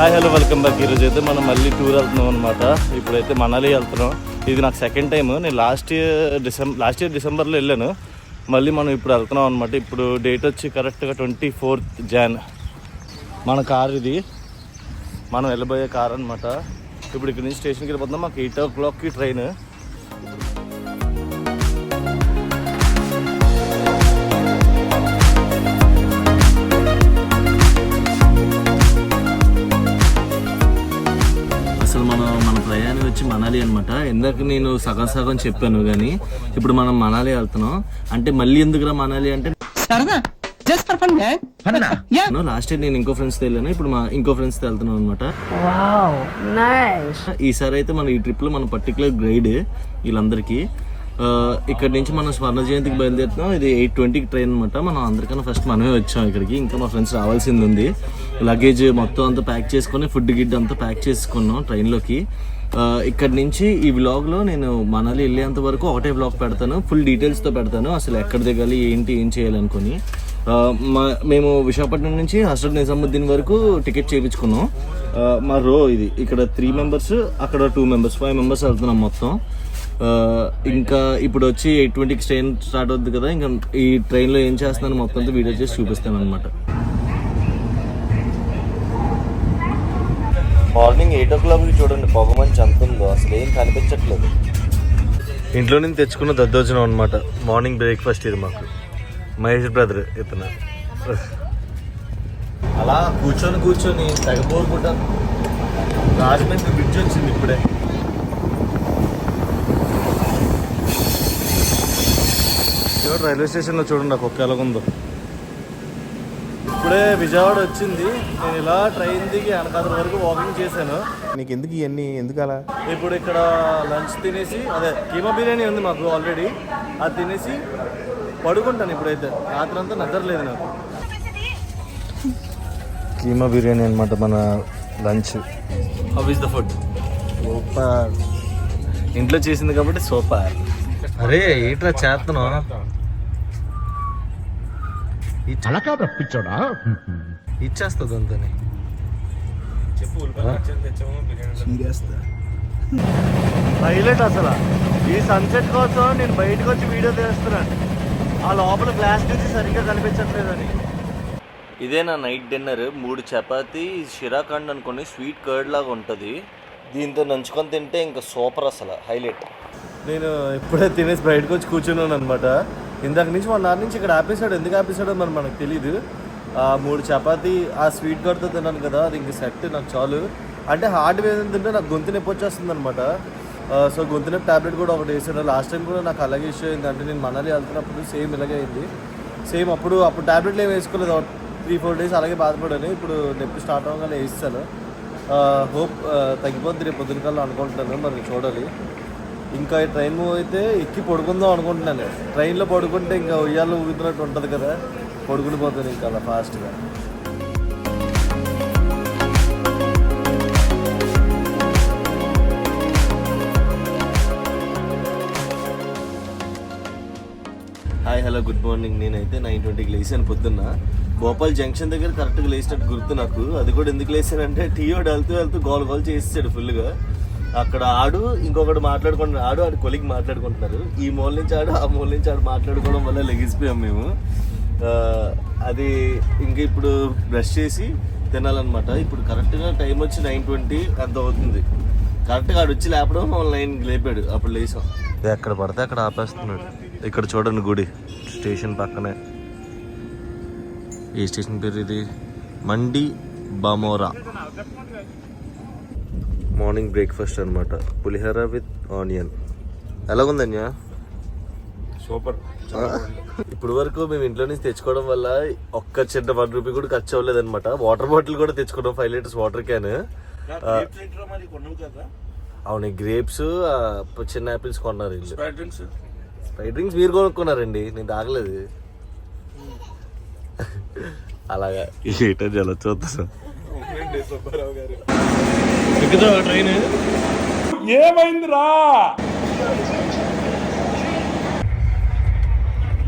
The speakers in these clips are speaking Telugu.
Hi hello welcome back. ఈరోజు అయితే మనం మళ్ళీ టూర్ వెళ్తున్నాం అనమాట ఇప్పుడైతే మనాలి వెళ్తున్నాం. ఇది నాకు సెకండ్ టైం నేను last year December last year డిసెంబర్లో వెళ్ళాను. మళ్ళీ మనం ఇప్పుడు వెళ్తున్నాం అనమాట ఇప్పుడు డేట్ వచ్చి కరెక్ట్గా ట్వంటీ ఫోర్త్ జాన్ మన కార్ ఇది. మనం వెళ్ళబోయే కార్ అనమాట ఇప్పుడు ఇక్కడ నుంచి స్టేషన్కి వెళ్ళిపోతున్నాం. మాకు ఎయిట్ ఓ క్లాక్కి ట్రైన్ అనమాట ఇందాక నేను సగం సగం చెప్పాను కానీ ఇప్పుడు మనం మనాలి వెళ్తున్నాం. అంటే మళ్ళీ ఎందుకురా మనాలి అంటే సరదా? Just for fun yeah last year నేను ఇంకో ఫ్రెండ్స్తో వెళ్ళాను. ఇప్పుడు మా ఇంకో ఫ్రెండ్స్తో వెళ్తున్నాం అనమాట ఈసారి అయితే మన ఈ ట్రిప్లో మన పర్టికులర్ గైడ్ వీళ్ళందరికీ ఆ, ఇక్కడ నుంచి మనం స్వర్ణ జయంతికి బయలుదేరుతున్నాం. ఇది ఎయిట్ ట్వంటీకి ట్రైన్ అనమాట మనం అందరికన్నా ఫస్ట్ మనమే వచ్చాం ఇక్కడికి. ఇంకా మా ఫ్రెండ్స్ రావాల్సింది ఉంది. లగేజ్ మొత్తం అంతా ప్యాక్ చేసుకొని ఫుడ్ గిడ్ అంతా ప్యాక్ చేసుకున్నాం ట్రైన్లోకి ఇక్కడ నుంచి ఈ వ్లాగ్లో నేను మనాలి వెళ్ళేంత వరకు ఒకటే వ్లాగ్ పెడతాను. ఫుల్ డీటెయిల్స్తో పెడతాను. అసలు ఎక్కడ దిగాలి ఏంటి ఏం చేయాలనుకుని. మేము విశాఖపట్నం నుంచి హస్రత్ నిజాముద్దీన్ వరకు టికెట్ చేయించుకున్నాం. మా రో ఇది. ఇక్కడ త్రీ మెంబర్స్ అక్కడ టూ మెంబర్స్ ఫైవ్ మెంబర్స్ వెళ్తున్నాం మొత్తం. ఇంకా ఇప్పుడు వచ్చి ఎయిట్ ట్వంటీకి ట్రైన్ స్టార్ట్ అవుద్ది కదా ఇంకా ఈ ట్రైన్లో ఏం చేస్తున్నాను మొత్తం వీడియో చేసి చూపిస్తాను అనమాట మార్నింగ్ ఎయిట్ ఓ క్లాక్కి చూడండి పొగ మంచి అంత ఉందో. అసలు ఏం కనిపించట్లేదు. ఇంట్లో నుంచి తెచ్చుకున్న దద్దోజనం అనమాట మార్నింగ్ బ్రేక్ఫాస్ట్ ఇది మాకు. మహేష్ బ్రదర్ ఇతను. అలా కూర్చొని కూర్చొని తెగపోరుకుంటా రాజమండ్రి బ్రిడ్జ్ వచ్చింది ఇప్పుడే. చూడండి రైల్వే స్టేషన్లో చూడండి నాకు ఒక్క ఎలాగుందో. ఇప్పుడే విజయవాడ వచ్చింది. నేను ఇలా ట్రైన్ దిగి అనకాదుల వరకు వాకింగ్ చేశాను. నీకు ఎందుకు ఇవన్నీ ఎందుకు అలా ఇప్పుడు ఇక్కడ లంచ్ తినేసి అదే కీమా బిర్యానీ ఉంది మాకు ఆల్రెడీ అది తినేసి పడుకుంటాను ఇప్పుడైతే. రాత్రి అంతా నిద్రలేదు నాకు. కీమా బిర్యానీ అనమాట మన lunch how is the food super. ఇంట్లో చేసింది కాబట్టి సూపర్. అరే ఏంట్రా చేస్తున్నావు అలకా తప్పించాడా ఇచ్చేస్తుంది అంతని. హైలైట్ అసలు. ఈ సన్సెట్ కోసం నేను బయటకు వచ్చి వీడియో తీస్తున్నాను. ఆ లోపల గ్లాస్ నుంచి సరిగ్గా కనిపించట్లేదని. ఇదే నా నైట్ డిన్నర్ మూడు చపాతీ షిరాఖండ్ అనుకోని స్వీట్ కర్డ్ లాగా ఉంటుంది. దీంతో నంచుకొని తింటే ఇంకా సూపర్ అసలు హైలైట్ నేను ఇప్పుడే తినేసి బయటకు వచ్చి కూర్చున్నాను అనమాట ఇందాక నుంచి వన్ నాన్న నుంచి ఇక్కడ ఆపేసాడు ఎందుకు ఆపేసాడో మరి మనకు తెలియదు ఆ మూడు చపాతీ ఆ స్వీట్ కార్డ్తో తిన్నాను కదా అది ఇంక సెట్ నాకు చాలు. అంటే హార్డ్ వేదన తింటే నాకు గొంతు నొప్పి వచ్చేస్తుంది అనమాట సో గొంతు నొప్పి టాబ్లెట్ కూడా ఒకటి వేసాడు లాస్ట్ టైం కూడా నాకు అలాగే ఇష్యూ అయింది. అంటే నేను మనాలి వెళ్తున్నప్పుడు సేమ్ ఇలాగే అయింది. సేమ్ అప్పుడు అప్పుడు టాబ్లెట్లు ఏమి వేసుకోలేదు. త్రీ ఫోర్ డేస్ అలాగే బాధపడాను. ఇప్పుడు నొప్పి స్టార్ట్ అవ్వగానే వేస్తాను. హోప్ తగ్గిపోద్ది. రేపు పొద్దున కల్లా అనుకుంటున్నాను. మరి చూడాలి. ఇంకా ఈ ట్రైన్ మూవ్ అయితే ఎక్కి పడుకుందాం అనుకుంటున్నాను. ట్రైన్లో పడుకుంటే ఇంకా ఉయ్యాలు ఊగుతున్నట్టు ఉంటుంది కదా. పడుకుని పోతాను ఇంకా అలా ఫాస్ట్గా హాయ్ హలో గుడ్ మార్నింగ్ నేనైతే నైన్ ట్వంటీకి లేచాను పొద్దున్న. భోపాల్ జంక్షన్ దగ్గర కరెక్ట్గా లేచినట్టు గుర్తు నాకు. అది కూడా ఎందుకు లేచానంటే టీయో వెళ్తూ వెళ్తూ గోల్ గోల్ చేసేసాడు ఫుల్గా అక్కడ ఆడు ఇంకొకటి మాట్లాడుకుంటున్నారు ఆడు ఆడు కొలిగి మాట్లాడుకుంటున్నారు. ఈ మూల నుంచి ఆడు ఆ మూల నుంచి ఆడు మాట్లాడుకోవడం వల్ల లెగిసిపోయాం మేము. అది ఇంక ఇప్పుడు బ్రష్ చేసి తినాలన్నమాట. ఇప్పుడు కరెక్ట్గా టైం వచ్చి నైన్ ట్వంటీ అంత అవుతుంది. కరెక్ట్గా ఆడు వచ్చి లేపడం మమ్మల్ని నైన్ లేపాడు. అప్పుడు లేసాం ఎక్కడ పడితే అక్కడ ఆపేస్తున్నాడు. ఇక్కడ చూడండి గుడి. స్టేషన్ పక్కనే. ఏ స్టేషన్ పేరు ఇది? మండి బామోరా. మార్నింగ్ బ్రేక్ఫాస్ట్ అనమాట పులిహోర విత్ ఆనియన్ ఎలాగుందన్యా సూపర్. ఇప్పుడు వరకు మేము ఇంట్లో నుంచి తెచ్చుకోవడం వల్ల ఒక్క చిన్న వన్ రూపీ కూడా ఖర్చు అవ్వలేదు అనమాట వాటర్ బాటిల్ కూడా తెచ్చుకున్నాం ఫైవ్ లీటర్స్ వాటర్ క్యాన్ అవును గ్రేప్స్ చిన్న యాపిల్స్ కొన్నారు ఫ్రైడ్ డ్రింక్స్ మీరు కొనుక్కున్నారండి నేను తాగలేదు. అలాగా. ఏటో జల చూద్దాం ఎక్కుతావా ట్రైన్. ఏమైందిరా?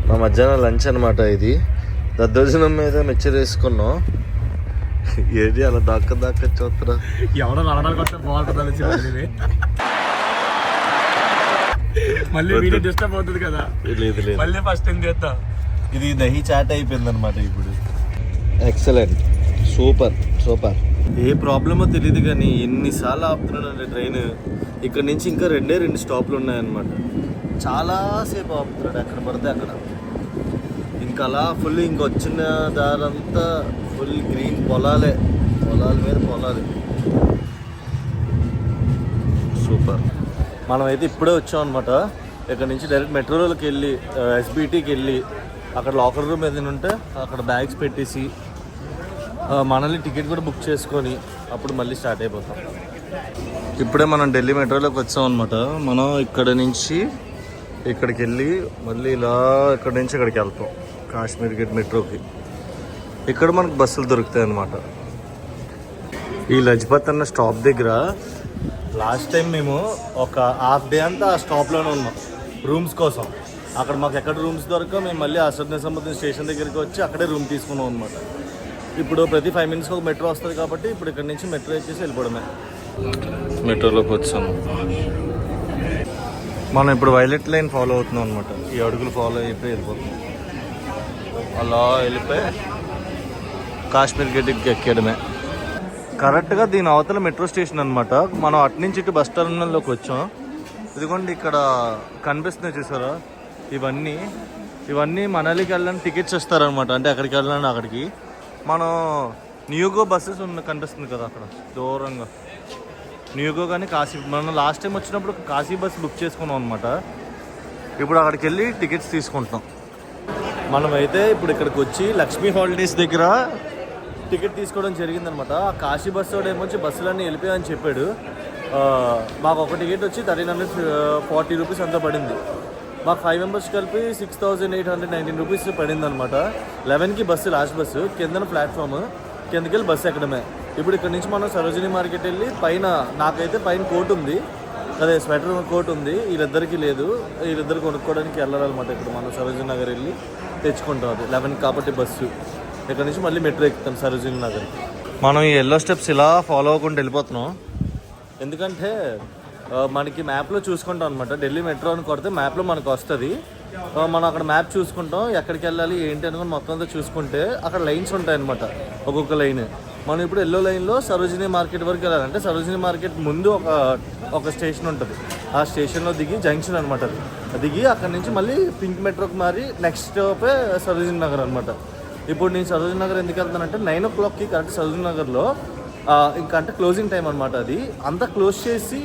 మా మధ్యాహ్నం లంచ్ అనమాట ఇది. దద్దోజనం మీద మిక్చర్ వేసుకున్నాం. ఏది అలా దక్క దక్క చూస్తున్నా ఎవడో నడడానికి వస్తే బాగుంటుంది అని మళ్ళీ వీడియో డిస్టర్బ్ అవుతుంది కదా. లేదు లేదు మళ్ళీ ఫస్ట్ టైం చేస్తా ఇది దహి చాట్ అయిపోయింది అనమాట ఇప్పుడు. ఎక్సలెంట్ సూపర్ సూపర్ ఏ ప్రాబ్లమో తెలియదు కానీ ఎన్నిసార్లు ఆపుతున్నానండి ట్రైన్. ఇక్కడ నుంచి ఇంకా రెండే రెండు స్టాప్లు ఉన్నాయన్నమాట. చాలాసేపు ఆపుతున్నాడు ఎక్కడ పడితే అక్కడ. ఇంకా అలా ఫుల్ ఇంకొచ్చిన దారంతా ఫుల్ గ్రీన్ పొలాలే. పొలాల మీద పొలాలు. సూపర్. మనమైతే ఇప్పుడే వచ్చాం అనమాట ఇక్కడ నుంచి డైరెక్ట్ మెట్రోలోకి వెళ్ళి ఎస్బీటీకి వెళ్ళి అక్కడ లాకర్ రూమ్ ఏదైనా ఉంటే అక్కడ బ్యాగ్స్ పెట్టేసి మనల్ని టికెట్ కూడా బుక్ చేసుకొని అప్పుడు మళ్ళీ స్టార్ట్ అయిపోతాం. ఇప్పుడే మనం ఢిల్లీ మెట్రోలోకి వచ్చాం అనమాట మనం ఇక్కడ నుంచి ఇక్కడికి వెళ్ళి మళ్ళీ ఇలా ఇక్కడ నుంచి ఇక్కడికి వెళ్తాం కాశ్మీర్ గేట్ మెట్రోకి. ఇక్కడ మనకు బస్సులు దొరుకుతాయి అన్నమాట. ఈ లజ్పత్ అన్న స్టాప్ దగ్గర లాస్ట్ టైం మేము ఒక హాఫ్ డే అంతా ఆ స్టాప్లోనే ఉన్నాం రూమ్స్ కోసం. అక్కడ మాకు ఎక్కడ రూమ్స్ దొరక మేము మళ్ళీ అసద్ సంబంధించిన స్టేషన్ దగ్గరికి వచ్చి అక్కడే రూమ్ తీసుకున్నాం అనమాట ఇప్పుడు ప్రతి ఫైవ్ మినిట్స్కి ఒక మెట్రో వస్తుంది కాబట్టి ఇప్పుడు ఇక్కడ నుంచి మెట్రో ఎక్కేసి వెళ్ళిపోవడమే. మెట్రోలోకి వచ్చాము. మనం ఇప్పుడు వైలెట్ లైన్ ఫాలో అవుతున్నాం అనమాట ఈ అడుగులు ఫాలో అయిపోయి వెళ్ళిపోతున్నాం అలా వెళ్ళిపోయి కాశ్మీర్ గేట్కి ఎక్కడమే కరెక్ట్గా దీని అవతల మెట్రో స్టేషన్ అనమాట మనం అటు నుంచి ఇటు బస్ టర్మినల్లోకి వచ్చాం. ఇదిగోండి ఇక్కడ కనిపిస్తున్నాయి చూసారా? ఇవన్నీ. ఇవన్నీ మనాలికి వెళ్ళడానికి టికెట్స్ ఇస్తారనమాట అంటే అక్కడికి వెళ్ళాలని అక్కడికి. మనం న్యూగో బస్సెస్ ఉన్న కనిపిస్తుంది కదా అక్కడ దూరంగా. న్యూగో కానీ కాశీ మనం లాస్ట్ టైం వచ్చినప్పుడు కాశీ బస్ బుక్ చేసుకున్నాం అనమాట ఇప్పుడు అక్కడికి వెళ్ళి టికెట్స్ తీసుకుంటాం మనమైతే ఇప్పుడు ఇక్కడికి వచ్చి లక్ష్మీ హాలిడేస్ దగ్గర టికెట్ తీసుకోవడం జరిగిందనమాట ఆ కాశీ బస్సు ఏమొచ్చి బస్సులన్నీ వెళ్ళిపోయాయని చెప్పాడు. మాకు ఒక టికెట్ వచ్చి థర్టీన్ హండ్రెడ్ ఫార్టీ రూపీస్ అంతా పడింది. మాకు ఫైవ్ మెంబర్స్ కలిపి six thousand eight hundred nineteen rupees పడింది అనమాట లెవెన్కి బస్సు లాస్ట్ బస్సు కిందన ప్లాట్ఫామ్ కిందకి వెళ్ళి బస్సు ఎక్కడమే. ఇప్పుడు ఇక్కడ నుంచి మనం సరోజిని మార్కెట్ వెళ్ళి పైన నాకైతే పైన కోట్ ఉంది. అదే స్వెటర్ కోట్ ఉంది. వీళ్ళిద్దరికి లేదు. వీళ్ళిద్దరు కొనుక్కోవడానికి వెళ్ళాలన్నమాట ఇప్పుడు మనం సరోజిని నగర్ వెళ్ళి తెచ్చుకుంటాం అది. లెవెన్ కాబట్టి బస్సు ఇక్కడ నుంచి మళ్ళీ మెట్రో ఎక్కుతాం సరోజిని నగర్ మనం ఈ ఎల్లో స్టెప్స్ ఇలా ఫాలో అవ్వకుండా వెళ్ళిపోతున్నాం. ఎందుకంటే మనకి మ్యాప్లో చూసుకుంటాం అనమాట ఢిల్లీ మెట్రో అని కొడితే మ్యాప్లో మనకు వస్తుంది. మనం అక్కడ మ్యాప్ చూసుకుంటాం. ఎక్కడికి వెళ్ళాలి ఏంటి అనుకుని మొత్తం అంతా చూసుకుంటే అక్కడ లైన్స్ ఉంటాయి అనమాట ఒక్కొక్క లైన్ మనం ఇప్పుడు ఎల్లో లైన్లో సరోజిని మార్కెట్ వరకు వెళ్ళాలంటే సరోజిని మార్కెట్ ముందు ఒక ఒక స్టేషన్ ఉంటుంది. ఆ స్టేషన్లో దిగి జంక్షన్ అనమాట అది. దిగి అక్కడ నుంచి మళ్ళీ పింక్ మెట్రోకి మారి నెక్స్ట్ స్టాపే సరోజినీ నగర్ అనమాట ఇప్పుడు నేను సరోజినీ నగర్ ఎందుకు వెళ్తానంటే నైన్ ఓ క్లాక్కి కరెక్ట్ సరోజినీ నగర్లో ఇంకా అంటే క్లోజింగ్ టైం అనమాట అది. అంతా క్లోజ్ చేసి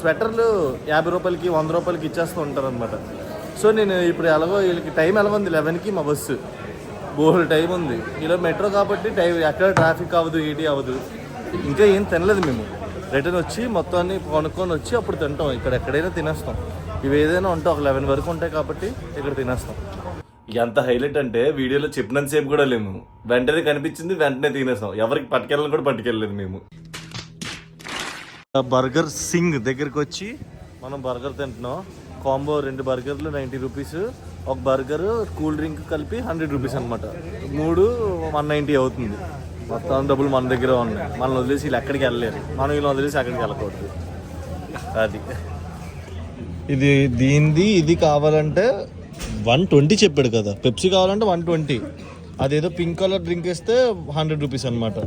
స్వెటర్లు యాభై రూపాయలకి వంద రూపాయలకి ఇచ్చేస్తూ ఉంటారు అనమాట సో నేను ఇప్పుడు ఎలాగో వీళ్ళకి టైం ఎలా ఉంది లెవెన్కి మా బస్సు బోల్ టైం ఉంది. ఇలా మెట్రో కాబట్టి టైం ఎక్కడ ట్రాఫిక్ అవ్వదు ఏటి అవ్వదు. ఇంకా ఏం తినలేదు మేము. రిటర్న్ వచ్చి మొత్తాన్ని కొనుక్కొని వచ్చి అప్పుడు తింటాం. ఇక్కడ ఎక్కడైనా తినేస్తాం. ఇవి ఏదైనా ఉంటే ఒక లెవెన్ వరకు ఉంటాయి కాబట్టి ఇక్కడ తినేస్తాం. ఎంత హైలైట్ అంటే వీడియోలో చెప్పినంత సేపు కూడా లేము. వెంటనే కనిపించింది వెంటనే తినేసాం. ఎవరికి పట్టుకెళ్ళని కూడా పట్టుకెళ్ళలేదు మేము. బర్గర్ సింగ్ దగ్గరికి వచ్చి మనం బర్గర్ తింటున్నాం. కాంబో రెండు బర్గర్లు నైంటీ రూపీస్. ఒక బర్గర్ కూల్ డ్రింక్ కలిపి హండ్రెడ్ రూపీస్ అనమాట మూడు వన్ నైంటీ అవుతుంది. మొత్తం డబ్బులు మన దగ్గర ఉన్నాయి. మనం వదిలేసి వీళ్ళు ఎక్కడికి వెళ్ళలేరు. మనం వీళ్ళు వదిలేసి అక్కడికి వెళ్ళకూడదు. అది. ఇది దీనిది ఇది కావాలంటే వన్ ట్వంటీ చెప్పాడు కదా. పెప్సీ కావాలంటే వన్ ట్వంటీ. అదేదో పింక్ కలర్ డ్రింక్ వేస్తే హండ్రెడ్ రూపీస్ అనమాట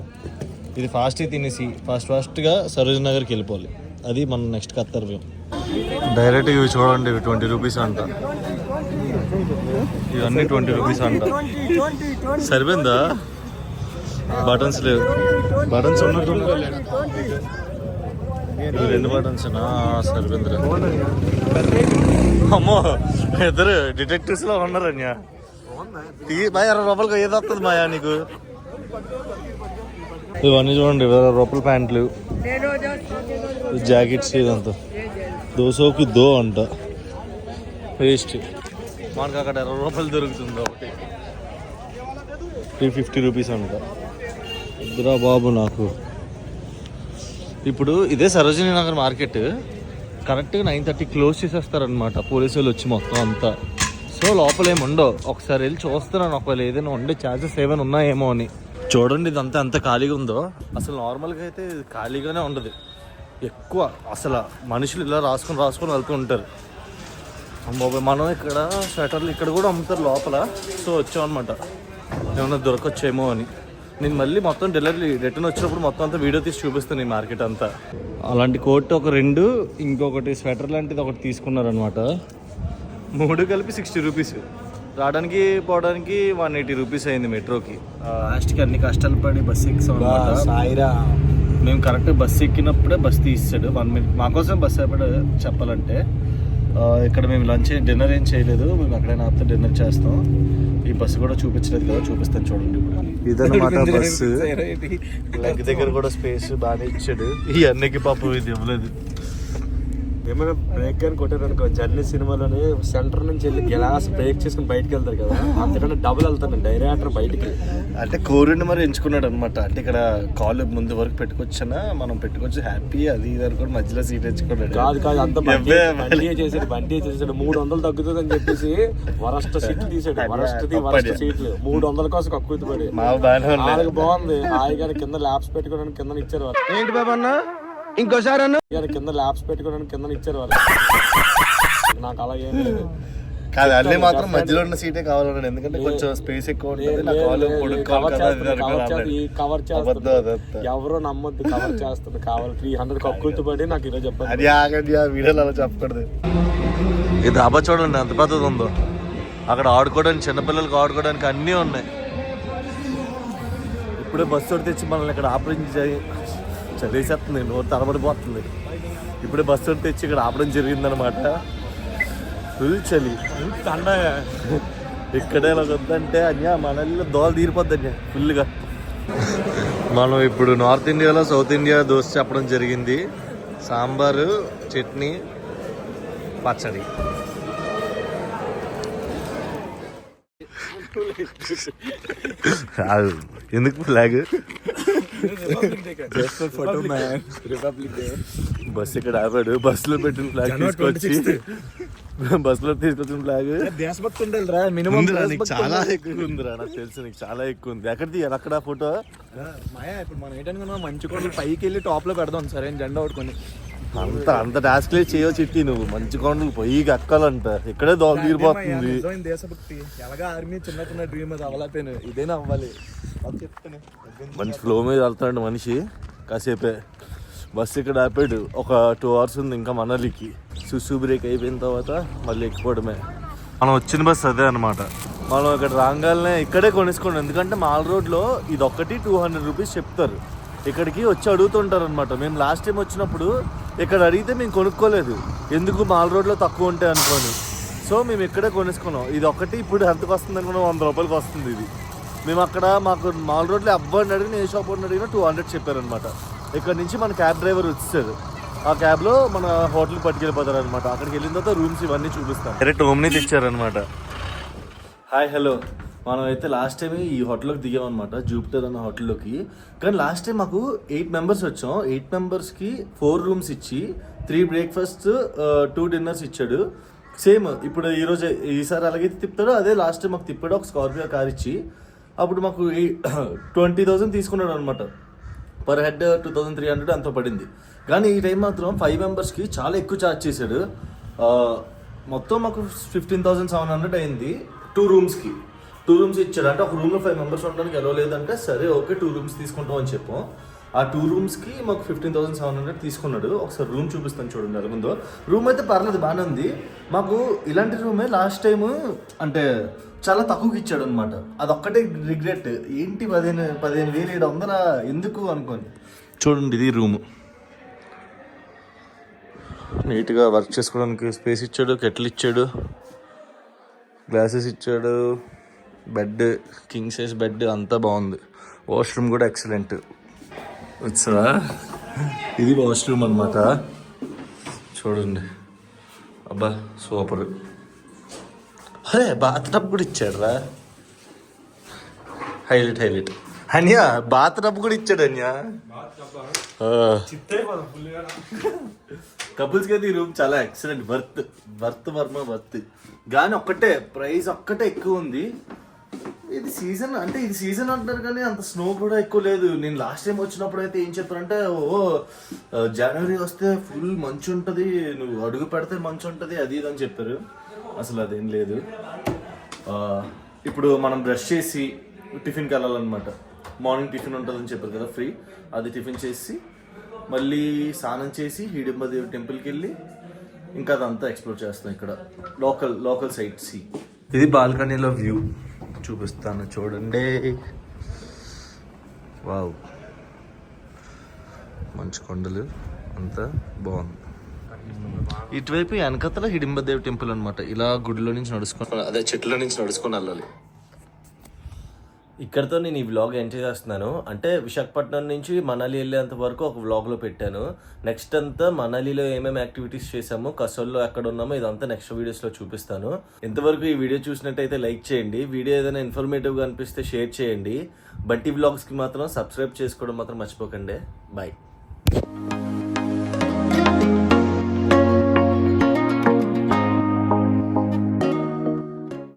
ఇది ఫాస్ట్గా తినేసి ఫాస్ట్ ఫాస్ట్గా సరోజ్ నగర్కి వెళ్ళిపోవాలి. అది మన నెక్స్ట్ కర్తవ్యం. డైరెక్ట్ ఇవి చూడండి ఇవి ట్వంటీ రూపీస్ అంట. ఇవన్నీ ట్వంటీ రూపీస్ అంట. సరిపోయిందా? బటన్స్ లేవు. బటన్స్ ఉన్నట్టు రెండు బటన్స్ సరిపోయిందిరా అమ్మో ఇద్దరు డిటెక్టివ్స్లో ఉన్నారు అన్య. బాయ్ అరవై రూపాయలకి ఏది వస్తుంది మాయా నీకు? ఇవన్నీ చూడండి ఇరవై రూపాయల ప్యాంట్లు. జాకెట్స్ ఇదంతా. దోసోకి దో అంట. వేస్ట్ మనకు అక్కడ ఇరవై రూపాయలు దొరుకుతుంది ఒకటి. త్రీ ఫిఫ్టీ రూపీస్ అంట. ఇద్దరా బాబు నాకు. ఇప్పుడు ఇదే సరోజినీ నగర్ మార్కెట్. కరెక్ట్గా నైన్ థర్టీ క్లోజ్ చేసేస్తారనమాట పోలీసు వాళ్ళు వచ్చి మొత్తం అంతా. సో లోపల ఏమి ఉండవు. ఒకసారి వెళ్ళి చూస్తున్నాను ఒకవేళ ఏదైనా ఉండే ఛార్జెస్ ఏమైనా ఉన్నాయేమో అని. చూడండి ఇదంతా ఎంత ఖాళీగా ఉందో. అసలు నార్మల్గా అయితే ఇది ఖాళీగానే ఉండదు. ఎక్కువ అసలు మనుషులు ఇలా రాసుకొని రాసుకొని వెళ్తూ ఉంటారు. మనం ఇక్కడ స్వెటర్లు ఇక్కడ కూడా అమ్ముతారు లోపల. సో వచ్చామన్నమాట. ఏమన్నా దొరకొచ్చేమో అని. నేను మళ్ళీ మొత్తం డెలివరీ రిటర్న్ వచ్చినప్పుడు మొత్తం అంతా వీడియో తీసి చూపిస్తాను ఈ మార్కెట్ అంతా. అలాంటి కోట్ ఒక రెండు ఇంకొకటి స్వెటర్ లాంటిది ఒకటి తీసుకున్నారనమాట మూడు కలిపి సిక్స్టీ రూపీస్ రావడానికి పోవడానికి వన్ ఎయిటీ రూపీస్ అయింది మెట్రోకి లాస్ట్కి అన్ని కష్టాలు పడి బస్ ఎక్కాం సాయిరా. మేము కరెక్ట్ బస్ ఎక్కినప్పుడే బస్ తీసాడు. వన్ మినిట్ మాకోసం బస్ అయిపోయి చెప్పాలంటే ఇక్కడ మేము లంచ్ డిన్నర్ ఏం చేయలేదు. మేము ఎక్కడైనా ఆపితే డిన్నర్ చేస్తాం. ఈ బస్సు కూడా చూపించలేదు కదా చూపిస్తాను చూడండి ఇప్పుడు. ఇదన్నమాట బస్సు. లెగ్ దగ్గర కూడా స్పేస్ బాగానే ఇచ్చాడు. ఈ అన్నకి పాపం ఇది ఇవ్వలేదు. ఏమైనా బ్రేక్ అని కొట్టారనుకో జర్నీ సినిమాలోని సెంటర్ నుంచి వెళ్ళి గ్లాస్ బ్రేక్ చేసుకుని బయటకు వెళ్తారు కదా అంతకంటే డబుల్ వెళ్తాను డైరెక్టర్ బయటికి. అంటే కోరుండి మరి ఎంచుకున్నాడు అనమాట అంటే ఇక్కడ కాలు ముందు వరకు పెట్టుకొచ్చినా మనం పెట్టుకొచ్చి హ్యాపీ అది ఇది అనుకోని మధ్యలో సీట్ ఎంచుకున్నాడు కాదు కాదు అంత బండి ఎవ్వే బండి చేసాడు బండి చేసాడు మూడు వందలు తగ్గుతుంది అని చెప్పేసి వరస్ట్ సీట్లు తీసాడు. వరస్ట్ వరస్ట్ సీట్లు మూడు వందల కోసం పడి. ఉన్నాయి. వాళ్ళకి బాగుంది. హాయిగా కింద ల్యాబ్స్ పెట్టుకోవడానికి కింద ఇచ్చారు ఏంటి బాబా అన్న? ఇంకోసారి అన్న. కింద ల్యాబ్స్ పెట్టుకోవడానికి కింద ఇచ్చారు వాళ్ళు. నాకు అలా ఏం లేదు. కాదు అన్నీ మాత్రం మధ్యలో ఉన్న సీటే కావాలన్నాడు. ఎందుకంటే కొంచెం స్పేస్ ఎక్కువ ఉంటుంది. నా కాలు అదంతా. ఎవరో నమ్మద్దు కవర్ చేస్తుంది కావాలి. త్రీ హండ్రెడ్ కక్కుర్తి పడి నాకు ఈరోజు చెప్పండి. అది ఆగండి ఆ వీడియోలో అలా చెప్పకూడదు. ఇది డాబా చూడండి ఎంత పెద్దది ఉందో. అక్కడ ఆడుకోవడానికి చిన్నపిల్లలకి ఆడుకోవడానికి అన్నీ ఉన్నాయి. ఇప్పుడే బస్సు తెచ్చి మనల్ని ఇక్కడ ఆపరేషన్ చేయి చదివేసేస్తుంది నోరు తడబడిపోతుంది ఇప్పుడే బస్సు తెచ్చి ఇక్కడ ఆపడం జరిగిందనమాట. ఫుల్ చలి. ఇక్కడే ఇలా వద్దంటే అన్యా మనల్ని దోల తీరిపోద్ది అన్యా ఫుల్గా మనం ఇప్పుడు నార్త్ ఇండియాలో సౌత్ ఇండియా దోశ చెప్పడం జరిగింది. సాంబారు చట్నీ పచ్చడి. ఎందుకు ఫ్లాగ్ బస్ ఇక్కడ ఆపాడు. బస్సులో పెట్టిన ఫ్లాగ్ తీసుకొచ్చి బస్సులో తీసుకొచ్చిన ఫ్లాగ్. దేశభక్తి ఉండాలిరా ఉందిరా నీకు చాలా ఎక్కువ ఉందిరా నాకు తెలుసు నీకు చాలా ఎక్కువ ఉంది. ఎక్కడ తీయాలి అక్కడ ఫోటో? మాయా ఇప్పుడు మనం ఏంటనుకున్నాం మంచి కొండలు పైకి వెళ్ళి టాప్లో పెడదాం సరే జెండా పట్టుకొని. అంత అంత టాస్క్లే చేయో చిట్టి నువ్వు. మంచి కొండలు పొయ్యి ఎక్కాలంట ఇక్కడే దోమ తీరిపోతుంది దేశభక్తి. ఎలాగా ఆర్మీ చిన్న చిన్న డ్రీమ్ అది అవ్వలేకపోయాను. ఇదేనా అవ్వాలి మంచి ఫ్లో మీద వెళ్తాడు మనిషి. కాసేపే. బస్సు ఇక్కడ ఆపాడు. ఒక టూ అవర్స్ ఉంది ఇంకా మనలికి. సుసు బ్రేక్ అయిపోయిన తర్వాత మళ్ళీ ఎక్కిపోవడమే. మనం వచ్చిన బస్సు అదే అనమాట మనం ఇక్కడ రాగానే ఇక్కడే కొనేసుకోండి. ఎందుకంటే మాల్ రోడ్లో ఇది ఒక్కటి టూ హండ్రెడ్ రూపీస్ చెప్తారు. ఇక్కడికి వచ్చి అడుగుతుంటారు అనమాట మేము లాస్ట్ టైం వచ్చినప్పుడు ఇక్కడ అడిగితే మేము కొనుక్కోలేదు. ఎందుకు మాల్ రోడ్లో తక్కువ ఉంటాయి అనుకోని. సో మేము ఇక్కడే కొనేసుకున్నాం. ఇది ఒక్కటి ఇప్పుడు ఎంతకు వస్తుంది అనుకున్నాం వంద రూపాయలకి వస్తుంది ఇది. మేము అక్కడ మాకు మాల్ రోడ్లో అబ్బాయిని అడిగిన ఏ షాప్ అని అడిగినా టూ హండ్రెడ్ చెప్పారనమాట ఇక్కడ నుంచి మన క్యాబ్ డ్రైవర్ వచ్చాడు ఆ క్యాబ్లో మన హోటల్కి పట్టుకెళ్ళిపోతారు అనమాట అక్కడికి వెళ్ళిన తర్వాత రూమ్స్ ఇవన్నీ చూపిస్తాం. డైరెక్ట్ హోమ్ని తెచ్చారనమాట హాయ్ హలో మనం అయితే లాస్ట్ టైం ఈ హోటల్లోకి దిగామన్నమాట జూపిటర్ అన్న హోటల్లోకి కానీ లాస్ట్ టైం మాకు ఎయిట్ మెంబర్స్ వచ్చాం. ఎయిట్ మెంబర్స్కి ఫోర్ రూమ్స్ ఇచ్చి త్రీ బ్రేక్ఫాస్ట్ టూ డిన్నర్స్ ఇచ్చాడు. సేమ్ ఇప్పుడు ఈరోజు ఈసారి అలాగైతే తిప్పుతాడో అదే లాస్ట్ టైం మాకు తిప్పాడు ఒక స్కార్పియో కార్ ఇచ్చి. అప్పుడు మాకు ట్వంటీ థౌసండ్ తీసుకున్నాడు అనమాట per head two thousand three hundred అంత పడింది. కానీ ఈ టైం మాత్రం ఫైవ్ మెంబర్స్కి చాలా ఎక్కువ ఛార్జ్ చేశాడు. మొత్తం మాకు ఫిఫ్టీన్ థౌసండ్ సెవెన్ హండ్రెడ్ అయింది టూ రూమ్స్కి టూ రూమ్స్ ఇచ్చాడు. అంటే ఒక రూమ్లో ఫైవ్ మెంబర్స్ ఉండడానికి ఎలా లేదంటే సరే ఓకే టూ రూమ్స్ తీసుకుంటాం అని చెప్పాం. ఆ టూ రూమ్స్కి మాకు ఫిఫ్టీన్ థౌసండ్ సెవెన్ హండ్రెడ్ తీసుకున్నాడు. ఒకసారి రూమ్ చూపిస్తాను చూడండి ఎలా ఉందో రూమ్ అయితే పర్లేదు బాగానే ఉంది. మాకు ఇలాంటి రూమే లాస్ట్ టైం అంటే చాలా తక్కువకి ఇచ్చాడు అనమాట అదొక్కటే రిగ్రెట్ ఏంటి పదిహేను పదిహేను వేలు ఏడు వందల? ఎందుకు అనుకోని. చూడండి ఇది రూము నీట్గా వర్క్ చేసుకోవడానికి స్పేస్ ఇచ్చాడు కెటిల్ ఇచ్చాడు గ్లాసెస్ ఇచ్చాడు బెడ్ కింగ్ సైజ్ బెడ్ అంతా బాగుంది. వాష్రూమ్ కూడా ఎక్సలెంట్ వచ్చా ఇది వాష్రూమ్ అనమాట చూడండి. అబ్బా సూపర్. అరే బాత్ టబ్ కూడా ఇచ్చాడు రా హైలైట్ హైలైట్. అన్యా బాత్ టబ్ కూడా ఇచ్చాడు అన్యా. కపుల్స్కి అయితే ఈ రూమ్ చాలా ఎక్సలెంట్ వర్త్ వర్త్ వర్మ వర్త్ కానీ ఒక్కటే ప్రైస్ ఒక్కటే ఎక్కువ ఉంది. ఇది సీజన్ అంటే ఇది సీజన్ అంటారు కానీ అంత స్నో కూడా ఎక్కువ లేదు. నేను లాస్ట్ టైం వచ్చినప్పుడు అయితే ఏం చెప్పారంటే ఓ జనవరి వస్తే ఫుల్ మంచు ఉంటుంది. నువ్వు అడుగు పెడితే మంచు ఉంటుంది. అది ఇది అని చెప్పారు. అసలు అదేం లేదు. ఇప్పుడు మనం బ్రష్ చేసి టిఫిన్కి వెళ్ళాలన్నమాట. మార్నింగ్ టిఫిన్ ఉంటుందని చెప్పారు కదా ఫ్రీ అది టిఫిన్ చేసి మళ్ళీ స్నానం చేసి హిడింబ దేవి టెంపుల్కి వెళ్ళి ఇంకా అదంతా ఎక్స్ప్లోర్ చేస్తాం ఇక్కడ. లోకల్ లోకల్ సైట్ సీ ఇది బాల్కనీలో వ్యూ చూపిస్తాను చూడండి. వావ్. మంచి కొండలు. అంతా బాగుంది. ఇటువైపు వెనకతల హిడింబదేవ్ టెంపుల్ అనమాట ఇలా గుడిలో నుంచి నడుచుకొని అదే చెట్ల నుంచి నడుచుకొని వెళ్ళాలి. ఇక్కడతో నేను ఈ వ్లాగ్ ఎంజాయ్ చేస్తున్నాను అంటే విశాఖపట్నం నుంచి మనాలి వెళ్ళేంత వరకు ఒక వ్లాగ్లో పెట్టాను. నెక్స్ట్ అంతా మనాలిలో ఏమేమి యాక్టివిటీస్ చేసాము కసోల్లో ఎక్కడ ఉన్నామో ఇదంతా నెక్స్ట్ వీడియోస్లో చూపిస్తాను. ఇంతవరకు ఈ వీడియో చూసినట్టయితే లైక్ చేయండి. వీడియో ఏదైనా ఇన్ఫర్మేటివ్గా అనిపిస్తే షేర్ చేయండి. బట్టి వ్లాగ్స్కి మాత్రం సబ్స్క్రైబ్ చేసుకోవడం మాత్రం మర్చిపోకండి. బాయ్